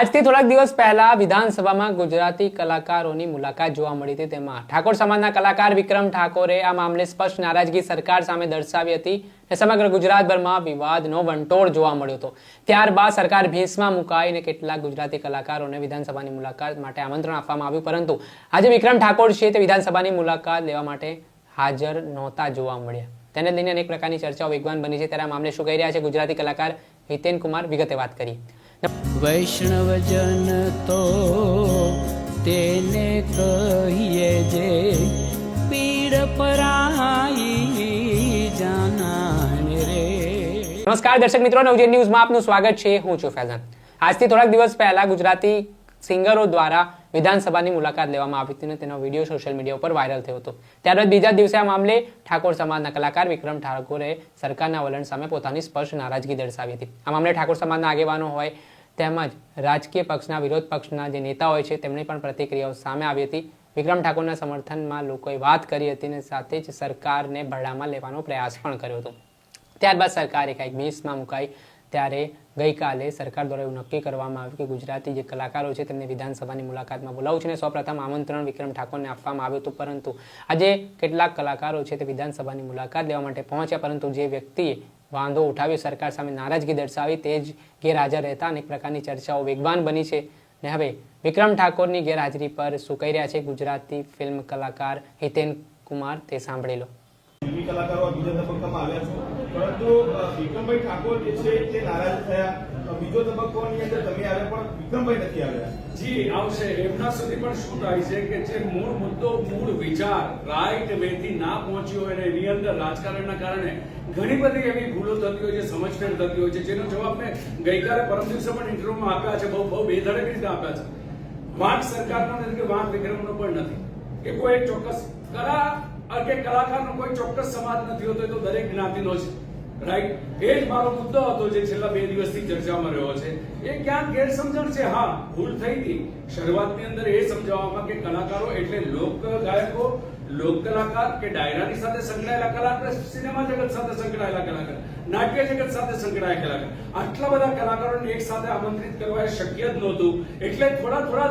આજથી થોડાક દિવસ પહેલા વિધાનસભામાં ગુજરાતી કલાકારોની મુલાકાત જોવા મળી હતી. તેમાં ઠાકોર સમાજના કલાકાર વિક્રમ ઠાકોરે આ મામલે સ્પષ્ટ નારાજગી સરકાર સામે દર્શાવી હતી અને સમગ્ર ગુજરાતભરમાં વિવાદનો વંટોળ જોવા મળ્યો હતો. ત્યારબાદ સરકાર ભેંસમાં મુકાઈને કેટલાક ગુજરાતી કલાકારોને વિધાનસભાની મુલાકાત માટે આમંત્રણ આપવામાં આવ્યું. પરંતુ આજે વિક્રમ ઠાકોર છે તે વિધાનસભાની મુલાકાત લેવા માટે હાજર નહોતા જોવા મળ્યા. તેને લઈને અનેક પ્રકારની ચર્ચાઓ વેગવાન બની છે. ત્યારે આ મામલે શું કહી રહ્યા છે ગુજરાતી કલાકાર હિતેન કુમાર? વિગતે વાત કરી વૈષ્ણવજન તો તેને કહીએ જે પીડ પરાઈ જાનાને રે. નમસ્કાર દર્શક મિત્રો નવજે ન્યૂઝમાં આપનું સ્વાગત છે. હું છું ફેઝાન. આજથી થોડાક દિવસ પહેલા ગુજરાતી સિંગરો દ્વારા વિધાનસભાની મુલાકાત લેવામાં આવી હતી અને તેનો વીડિયો સોશિયલ મીડિયા ઉપર વાયરલ થયો હતો. ત્યારબાદ બીજા દિવસે આ મામલે ઠાકોર સમાજના કલાકાર વિક્રમ ઠાકોરે સરકારના વલણ સામે પોતાની સ્પષ્ટ નારાજગી દર્શાવી હતી. આ મામલે ઠાકોર સમાજના આગેવાનો હોય તેમજ રાજકીય પક્ષના, વિરોધ પક્ષના જે નેતા હોય છે, તેમની પણ પ્રતિક્રિયાઓ સામે આવી હતી. વિક્રમ ઠાકોરના સમર્થનમાં લોકોએ વાત કરી હતી અને સાથે જ સરકારને ભરડામાં લેવાનો પ્રયાસ પણ કર્યો હતો. ત્યારબાદ સરકારે કંઈક બેસમાં મુકાઈ. ત્યારે ગઈકાલે સરકાર દ્વારા એવું નક્કી કરવામાં આવ્યું કે ગુજરાતી જે કલાકારો છે, તેમને વિધાનસભાની મુલાકાતમાં બોલાવું છે અને સૌપ્રથમ આમંત્રણ વિક્રમ ઠાકોરને આપવામાં આવ્યું હતું. પરંતુ આજે કેટલાક કલાકારો છે, તે વિધાનસભાની મુલાકાત લેવા માટે પહોંચ્યા, પરંતુ જે વ્યક્તિએ વાંધો ઉઠાવ્યો સરકાર સામે નારાજગી દર્શાવી તે જ ગેરહાજર રહેતા અનેક પ્રકારની ચર્ચાઓ વેગવાન બની છે. ને હવે વિક્રમ ઠાકોરની ગેરહાજરી પર શું કહી રહ્યા છે ગુજરાતી ફિલ્મ કલાકાર હિતેન કુમાર તે સાંભળી લો. ફિલ્મી કલાકારો બીજા તબક્કામાં આવ્યા છે. પરંતુ વિક્રમભાઈ ઠાકોર જે છે તે નારાજ થયા. બીજો તબક્કોની અંદર તમે આવ્યા પણ વિક્રમભાઈ નથી આવ્યા. જી આવશે. એમના સુધી પણ શું થાય છે કે જે મૂળ મુદ્દો મૂળ વિચાર રાઈટ વે થી ના પહોંચ્યો હોય એની અંદર રાજકારણના કારણે ઘણી બધી એવી ભૂલો થતી હોય છે સમજફેર થતી હોય છે જેનો જવાબ મેં ગઈકાલે પરમ દિવસે પણ ઇન્ટરવ્યુમાં આપ્યા છે બહુ બહુ બેધડક રીતે આપ્યા છે. વાંક સરકારનો નથી કે વાંક વિક્રમનો પણ નથી. કે કોઈ એક ચોક્કસ અ, કે કલાકારનો કોઈ ચોક્કસ સમાજ નથી હોતો તો દરેક જ્ઞાતિનો છે રાઈટ એ જ મારો મુદ્દો હતો જે છેલ્લા બે દિવસથી ચર્ચામાં રહ્યો છે. એ ક્યાંક ગેરસમજણ છે. હા, ભૂલ થઈ હતી શરૂઆતની અંદર એ સમજાવવામાં કે કલાકારો એટલે લોક ગાયકો, લોક કલાકાર કે ડાયરાની સાથે સંકળાયેલા કલાકાર, સિનેમા જગત સાથે સંકળાયેલા કલાકાર, નાટ્ય જગત સાથે સંકળાયેલા કલાકાર. આટલા બધા કલાકારોને એક સાથે આમંત્રિત કરવા શક્ય જ નહોતું. એટલે થોડા થોડા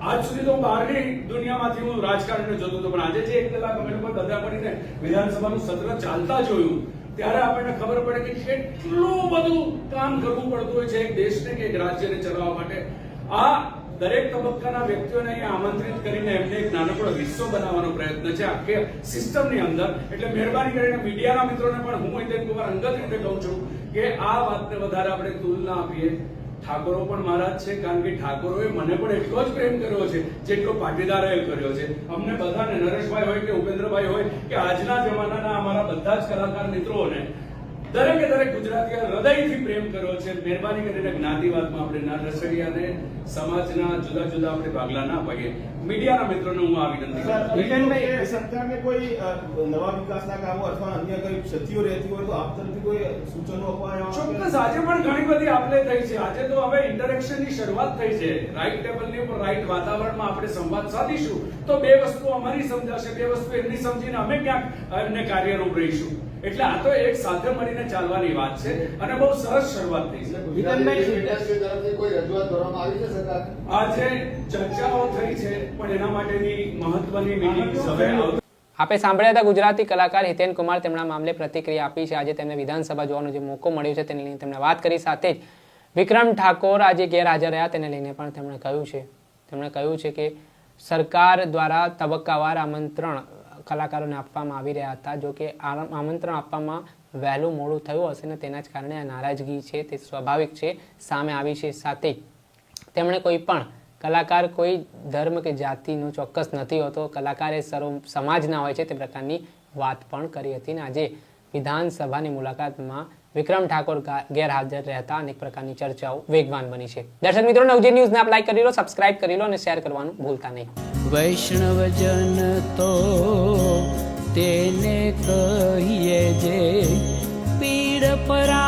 આજ સુધી તો બહારની દુનિયામાંથી હું રાજકારણને જોતો હતો. પણ આજે જે એક કલાક અમે લોકો બધા પડીને વિધાનસભાનું સત્ર ચાલતા જોયું, ત્યારે આપણને ખબર પડે કે કેટલું બધું કામ કરવું પડતું હોય છે એક દેશને કે એક રાજ્યને ચલાવવા માટે. આ દરેક તબક્કાના વ્યક્તિઓને અહીંયા આમંત્રિત કરીને એમને એક નાનકડો હિસ્સો બનાવવાનો પ્રયત્ન છે આખી સિસ્ટમની અંદર. એટલે મહેરબાની કરીને મીડિયાના મિત્રોને પણ હું હિતેન કુમાર અંગત રીતે કહું છું કે આ વાતને વધારે આપણે તુલના આપીએ. ઠાકોરો પણ મારા જ છે, કારણ કે ઠાકોરોએ મને પણ એટલો જ પ્રેમ કર્યો છે જેટલો પાટીદારોએ કર્યો છે. અમને બધાને નરેશભાઈ હોય કે ઉપેન્દ્રભાઈ હોય કે આજના જમાનાના અમારા બધા જ કલાકાર મિત્રોને દરેકે દરેક ગુજરાતીએ હૃદયથી પ્રેમ કર્યો છે. મહેરબાની કરીને જ્ઞાતિવાદમાં આપણે ના અને સમાજના જુદા જુદા આપણે ભાગલા ના પાડીએ. મીડિયાના મિત્રોને હું આ વિનંતી કરું સરકારને કોઈ નવા વિકાસના કામો અથવા અન્ય કોઈ ક્ષતિઓ રહેતી હોય તો આપ તરફથી કોઈ સૂચનો અપાયા ચોક્કસ આજે પણ ઘણી બધી આપલે થઈ છે. આજે તો હવે ઇન્ટરેક્શનની શરૂઆત થઈ છે. રાઈટ ટેબલની ઉપર રાઈટ વાતાવરણમાં આપણે સંવાદ સાધીશું. તો બે વસ્તુ અમારી સમજાશે બે વસ્તુ એમની સમજીને અમે ક્યાંક એમને કાર્યરૂપ રહીશું. એટલે આ તો એક સાથે મળીને ચાલવાની વાત છે. અને બહુ સરસ શરૂઆત થઈ છે ઇન્ડસ્ટ્રી તરફથી કોઈ રજૂઆત કરવામાં આવી છે સરકાર? આજે ચર્ચાઓ થઈ છે પણ એના માટેની મહત્વની મીટિંગ હવે આપે સાંભળ્યા હતા ગુજરાતી કલાકાર હિતેન કુમાર તેમના મામલે પ્રતિક્રિયા આપી છે. આજે તેમને વિધાનસભા જોવાનો જે મોકો મળ્યો છે તેને લઈને તેમણે વાત કરી. સાથે જ વિક્રમ ઠાકોર આજે ગેરહાજર રહ્યા તેને લઈને પણ તેમણે કહ્યું છે. તેમણે કહ્યું છે કે સરકાર દ્વારા તબક્કાવાર આમંત્રણ કલાકારોને આપવામાં આવી રહ્યા હતા, જો કે આમંત્રણ આપવામાં વહેલું મોડું થયું હશે ને તેના જ કારણે આ નારાજગી છે તે સ્વાભાવિક છે, સામે આવી છે સાથે. તેમણે કોઈ પણ કલાકાર કોઈ ધર્મ કે જાતિનો ચોક્કસ નથી હોતો, કલાકાર એ સર્વ સમાજના હોય છે તે પ્રકારની વાત પણ કરી હતી ને આજે વિધાનસભાની મુલાકાતમાં વિક્રમ ઠાકોર ગેરહાજર રહેતા અનેક પ્રકારની ચર્ચાઓ વેગવાન બની છે. દર્શક મિત્રો નવજી ન્યૂઝને આપ લાઈક કરી લો સબસ્ક્રાઇબ કરી લો અને શેર કરવાનું ભૂલતા નહીં. વૈષ્ણવજન તો જે પીડ પરા